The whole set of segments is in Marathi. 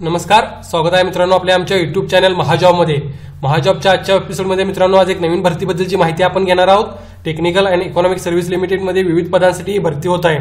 नमस्कार स्वागत आहे मित्रांनो आपल्या आमच्या युट्यूब चॅनल महाजॉबमध्ये. महाजॉबच्या आजच्या एपिसोडमध्ये मित्रांनो आज एक नवीन भरतीबद्दलची माहिती आपण घेणार आहोत. टेक्निकल अँड इकॉनॉमिक सर्व्हिस लिमिटेडमध्ये विविध पदांसाठी भरती होत आहे.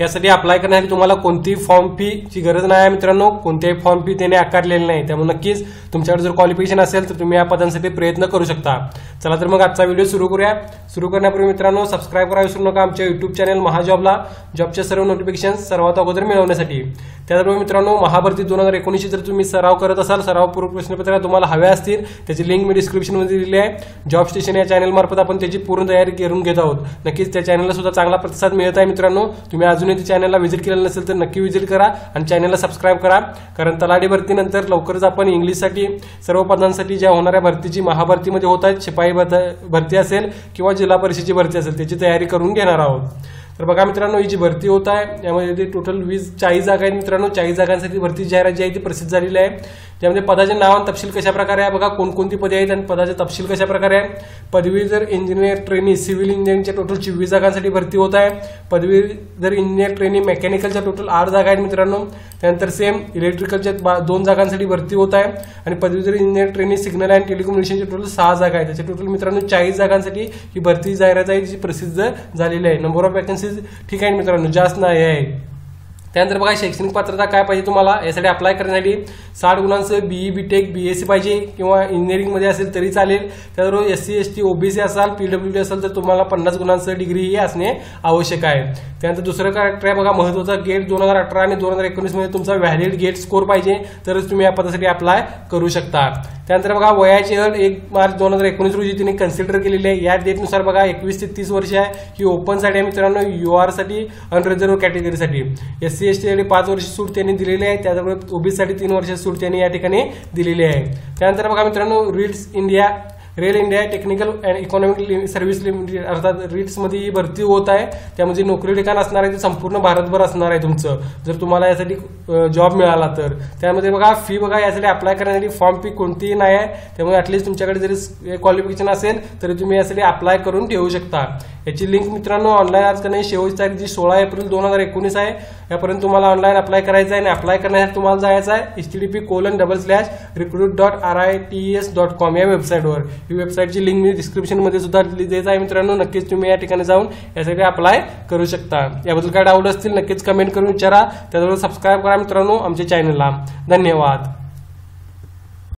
यासाठी अप्लाय करण्यासाठी तुम्हाला कोणतीही फॉर्म फीची गरज नाही आहे मित्रांनो. कोणत्याही फॉर्म फी त्याने आकारलेली नाही. त्यामुळे नक्कीच तुमच्याकडे जर क्वालिफिकेशन असेल तर तुम्ही या पदांसाठी प्रयत्न करू शकता. चला तर मग आजचा व्हिडिओ सुरू करूया. सुरू करण्यापूर्वी मित्रांनो सबस्क्राईब करा विसरू नका. आमच्या युट्यूब चॅनल महाजॉबला जॉबचे सर्व नोटिफिकेशन सर्वात अगोदर मिळवण्यासाठी. त्याचबरोबर मित्रांनो महाभरती दोन हजार एकोणीसची जर तुम्ही सराव करत असाल सरावपूर्वक प्रश्नपत्र तुम्हाला हव्या असतील त्याची लिंक मी डिस्क्रिप्शनमध्ये दिली आहे. जॉब स्टेशन या चॅनल मार्फत आपण त्याची पूर्ण तयारी करून घेत आहोत. नक्कीच त्या चॅनलला सुद्धा चांगला प्रतिसाद मिळत आहे मित्रांनो. तुम्ही अजूनही त्या चॅनलला व्हिजिट केलेलं नसेल तर नक्की व्हिजिट करा आणि चॅनलला सबस्क्राईब करा. कारण तलाठी भरतीनंतर लवकरच आपण इंग्लिशसाठी सर्व पदांसाठी ज्या होणाऱ्या भरतीची महाभरतीमध्ये होत आहेत शिपाई भरती असेल किंवा जिल्हा परिषदेची भरती असेल त्याची तयारी करून घेणार आहोत. तर बघा मित्रांनो ही जी भरती होत आहे यामध्ये टोटल वीस चाळीस जागा आहेत मित्रांनो. चाळीस जागांसाठी भरती जाहिरात जी आहे ती प्रसिद्ध झालेली आहे. त्यामध्ये पदाचे नाव आणि तपशील कशा प्रकारे आहे बघा कोणकोणती पदे आहेत आणि पदाचे तपशील कशा प्रकारे आहे? पदवीधर इंजिनियर ट्रेनी सिव्हिल इंजिनिअरिंगच्या टोटल चोवीस जागांसाठी भरती होत आहे. पदवीधर इंजिनियर ट्रेनी मेकॅनिकलच्या टोटल आठ जागा आहेत मित्रांनो. त्यानंतर सेम इलेक्ट्रिकलच्या दोन जागांसाठी भरती होत आहे. आणि पदवीधर इंजिनियर ट्रेनी सिग्नल अँड टेलिकम्युनिकेशनच्या टोटल सहा जागा आहेत. त्याच्या टोटल मित्रांनो चाळीस जागांसाठी ही भरती जाहिरात आहे जी प्रसिद्ध झालेली आहे. नंबर ऑफ वॅकन्सीज ठीक आहे मित्रांनो जास्त नाही आहे. त्यानंतर बघा शैक्षणिक पात्रता काय पाहिजे तुम्हाला? यासाठी अप्लाय करण्यासाठी साठ गुणांचं बीई बी टेक बीएससी पाहिजे किंवा इंजिनिअरिंगमध्ये असेल तरी चालेल. त्याचबरोबर S C S T OBC असाल पीडब्ल्यू डी असेल तर तुम्हाला पन्नास गुणांचं डिग्री ही असणे आवश्यक आहे. त्यानंतर दुसरं कॅरेक्टर आहे बघा महत्त्वाचा गेट दोन हजार अठरा आणि दोन हजार एकोणीसमध्ये तुमचा व्हॅलिड गेट स्कोर पाहिजे तरच तुम्ही या पदासाठी अप्लाय करू शकता. त्यानंतर बघा वयाची अट एक मार्च दोन हजार एकोणीस रोजी तिने कन्सिडर केलेली आहे. या डेटनुसार बघा एकवीस ते तीस वर्ष आहे. ही ओपनसाठी आहे मित्रांनो यू आरसाठी अनरिझर्व्ह कॅटेगरीसाठी एस सी एस टी साठी पाच वर्ष सूट त्यांनी दिलेली आहे. त्याचबरोबर ओबीसी साठी तीन वर्ष सूट त्यांनी या ठिकाणी दिलेली आहे. त्यानंतर बघा मित्रांनो RITES India rail India technical and economic service limited अर्थात रिट्समध्ये ही भरती होत आहे. त्यामध्ये नोकरी ठिकाण असणार आहे ते संपूर्ण भारतभर असणार आहे तुमचं. जर तुम्हाला यासाठी जॉब मिळाला तर. त्यामध्ये बघा फी बघा यासाठी अप्लाय करण्यासाठी फॉर्म फी कोणतीही नाही आहे. त्यामुळे ऍटलीस्ट तुमच्याकडे जरी क्वालिफिकेशन असेल तरी तुम्ही यासाठी अप्लाय करून ठेवू शकता. याची लिंक मित्रांनो ऑनलाईन अर्ज करणे शेवटची तारीख जी सोळा एप्रिल दोन हजार एकोणीस आहे. यापर्यंत तुम्हाला ऑनलाईन अप्लाय करायचं आहे आणि अप्लाय करण्यासाठी तुम्हाला जायचं आहे. H T D P colon double slash recruit dot R I T S dot com या वेबसाईटवर ही वेबसाईटची लिंक मी डिस्क्रिप्शनमध्ये सुद्धा देत आहे मित्रांनो. नक्कीच तुम्ही या ठिकाणी जाऊन यासाठी अप्लाय करू शकता. याबद्दल काय डाऊट असतील नक्कीच कमेंट करून विचारा. त्याचबरोबर सबस्क्राईब करा मित्रांनो आमच्या चॅनलला धन्यवाद.